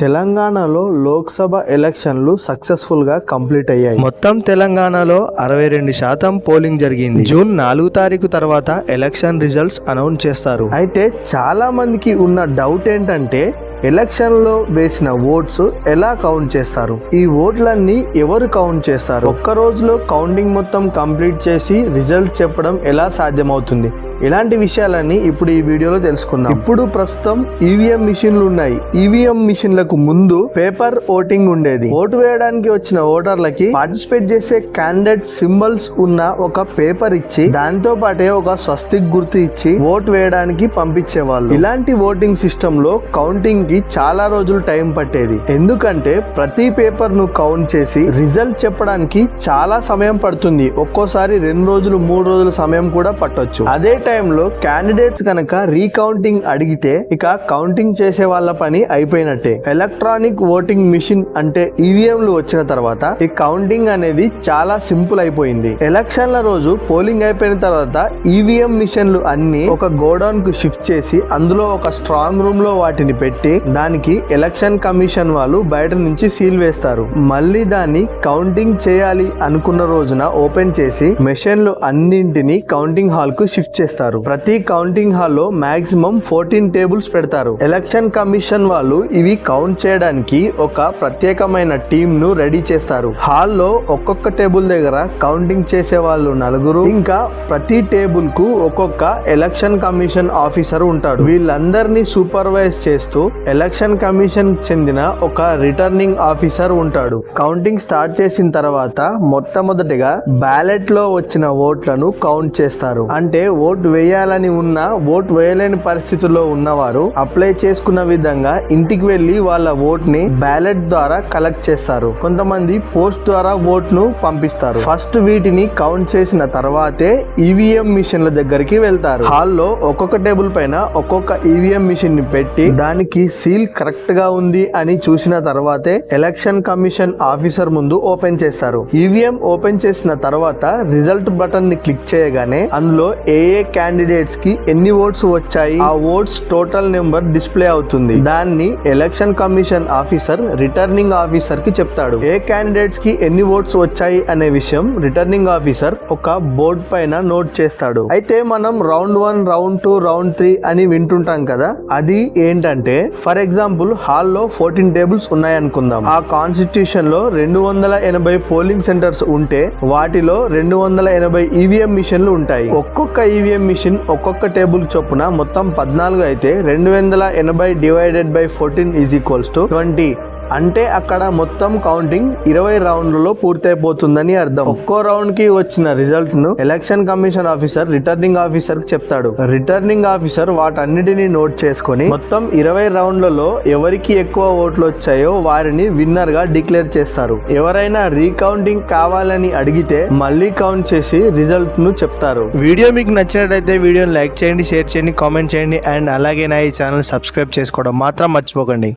తెలంగాణలో లోక్సభ ఎలక్షన్లు సక్సెస్ఫుల్గా కంప్లీట్ అయ్యాయి. మొత్తం తెలంగాణలో అరవై రెండు శాతం పోలింగ్ జరిగింది. జూన్ నాలుగు తారీఖు తర్వాత ఎలక్షన్ రిజల్ట్స్ అనౌన్స్ చేస్తారు. అయితే చాలా మందికి ఉన్న డౌట్ ఏంటంటే ఎలక్షన్లో వేసిన ఓట్స్ ఎలా కౌంట్ చేస్తారు? ఈ ఓట్లన్నీ ఎవరు కౌంట్ చేస్తారు? ఒక్క రోజులో కౌంటింగ్ మొత్తం కంప్లీట్ చేసి రిజల్ట్ చెప్పడం ఎలా సాధ్యమవుతుంది? ఇలాంటి విషయాలన్నీ ఇప్పుడు ఈ వీడియోలో తెలుసుకుందాం. ఇప్పుడు ప్రస్తుతం ఈవీఎం మిషన్లు ఉన్నాయి. ఈవీఎం మిషన్లకు ముందు పేపర్ ఓటింగ్ ఉండేది. ఓటు వేయడానికి వచ్చిన ఓటర్లకి పార్టిసిపేట్ చేసే క్యాండిడేట్ సింబల్స్ ఉన్న ఒక పేపర్ ఇచ్చి దానితో పాటే ఒక స్వస్తిక్ గుర్తు ఇచ్చి ఓటు వేయడానికి పంపించేవాళ్ళు. ఇలాంటి ఓటింగ్ సిస్టమ్లో కౌంటింగ్కి చాలా రోజులు టైం పట్టేది. ఎందుకంటే ప్రతి పేపర్ను కౌంట్ చేసి రిజల్ట్ చెప్పడానికి చాలా సమయం పడుతుంది. ఒక్కోసారి రెండు రోజులు మూడు రోజుల సమయం కూడా పట్టొచ్చు. అదే టైంలో క్యాండిడేట్స్ కనుక రీకౌంటింగ్ అడిగితే ఇక కౌంటింగ్ చేసే వాళ్ళ పని అయిపోయినట్టే. ఎలక్ట్రానిక్ ఓటింగ్ మిషన్ అంటే ఈవీఎంలు వచ్చిన తర్వాత ఈ కౌంటింగ్ అనేది చాలా సింపుల్ అయిపోయింది. ఎలక్షన్ల రోజు పోలింగ్ అయిపోయిన తర్వాత ఈవీఎం మిషన్లు అన్ని ఒక గోడౌన్కు షిఫ్ట్ చేసి అందులో ఒక స్ట్రాంగ్ రూమ్లో వాటిని పెట్టి దానికి ఎలక్షన్ కమిషన్ వాళ్ళు బయట నుంచి సీల్ వేస్తారు. మళ్ళీ దాన్ని కౌంటింగ్ చేయాలి అనుకున్న రోజున ఓపెన్ చేసి మెషిన్లు అన్నింటినీ కౌంటింగ్ హాల్కు షిఫ్ట్ చేస్తారు. ప్రతి కౌంటింగ్ హాల్లో మాక్సిమం ఫోర్టీన్ టేబుల్స్ పెడతారు. ఎలక్షన్ కమిషన్ వాళ్ళు ఇవి కౌంట్ చేయడానికి ఒక ప్రత్యేకమైన టీమ్ను రెడీ చేస్తారు. హాల్లో ఒక్కొక్క టేబుల్ దగ్గర కౌంటింగ్ చేసే వాళ్ళు నలుగురు. ఇంకా ప్రతి టేబుల్కు ఒక్కొక్క ఎలక్షన్ కమిషన్ ఆఫీసర్ ఉంటాడు. వీళ్ళందరినీ సూపర్వైజ్ చేస్తూ ఎలక్షన్ కమిషన్ చెందిన ఒక రిటర్నింగ్ ఆఫీసర్ ఉంటాడు. కౌంటింగ్ స్టార్ట్ చేసిన తర్వాత మొట్టమొదటిగా బ్యాలెట్లో వచ్చిన ఓట్లను కౌంట్ చేస్తారు. అంటే ఓట్ వేయాలని ఉన్న ఓట్ వేయలేని పరిస్థితుల్లో ఉన్నవారు అప్లై చేసుకున్న విధంగా ఇంటికి వెళ్ళి వాళ్ళ ఓట్ని బ్యాలెట్ ద్వారా కలెక్ట్ చేస్తారు. కొంతమంది పోస్ట్ ద్వారా ఓట్ను పంపిస్తారు. ఫస్ట్ వీటిని కౌంట్ చేసిన తర్వాతే ఈవీఎం మిషన్ల దగ్గరికి వెళ్తారు. హాల్లో ఒక్కొక్క టేబుల్ పైన ఒక్కొక్క ఈవీఎం మిషన్ని పెట్టి దానికి సీల్ కరెక్ట్గా ఉంది అని చూసిన తర్వాతే ఎలక్షన్ కమిషన్ ఆఫీసర్ ముందు ఓపెన్ చేస్తారు. ఈవీఎం ఓపెన్ చేసిన తర్వాత రిజల్ట్ బటన్ని క్లిక్ చేయగానే అందులో ఏ ఏ క్యాండిడేట్స్కి ఎన్ని ఓట్స్ వచ్చాయి? ఆ ఓట్స్ టోటల్ నెంబర్ డిస్ప్లే అవుతుంది. దాన్ని ఎలక్షన్ కమిషన్ ఆఫీసర్ రిటర్నింగ్ ఆఫీసర్కి చెప్తాడు. ఏ క్యాండిడేట్స్కి ఎన్ని ఓట్స్ వచ్చాయి అనే విషయం రిటర్నింగ్ ఆఫీసర్ ఒక బోర్డ్ పైన నోట్ చేస్తాడు. అయితే మనం round one round two round three అని వింటుంటాం కదా? అది ఏంటంటే ఫర్ ఎగ్జాంపుల్ హాల్లో ఫోర్టీన్ టేబుల్స్ ఉన్నాయనుకుందాం. ఆ కాన్స్టిట్యూషన్లో రెండు వందల ఎనభై పోలింగ్ సెంటర్స్ ఉంటే వాటిలో రెండు వందల ఎనభై ఈవీఎం మిషన్లు ఉంటాయి. ఒక్కొక్క ఈవీఎం మిషన్ ఒక్కొక్క టేబుల్ చొప్పున మొత్తం పద్నాలుగు అయితే రెండు వందల ఎనభై divided by fourteen is equals to twenty అంటే అక్కడ మొత్తం కౌంటింగ్ ఇరవై రౌండ్లలో పూర్తయిపోతుందని అర్థం. ఒక్కో రౌండ్కి వచ్చిన రిజల్ట్ను election commission officer returning officer చెప్తాడు. రిటర్నింగ్ ఆఫీసర్ వాటన్నిటిని నోట్ చేసుకొని మొత్తం ఇరవై రౌండ్లలో ఎవరికి ఎక్కువ ఓట్లు వచ్చాయో వారిని విన్నర్గా డిక్లేర్ చేస్తారు. ఎవరైనా రీకౌంటింగ్ కావాలని అడిగితే మళ్ళీ కౌంట్ చేసి రిజల్ట్ను చెప్తారు. వీడియో మీకు నచ్చినట్లయితే వీడియోని లైక్ చేయండి షేర్ చేయండి కామెంట్ చేయండి అండ్ అలాగే నా ఈ ఛానల్ సబ్స్క్రైబ్ చేసుకోవడం మాత్రం మర్చిపోకండి.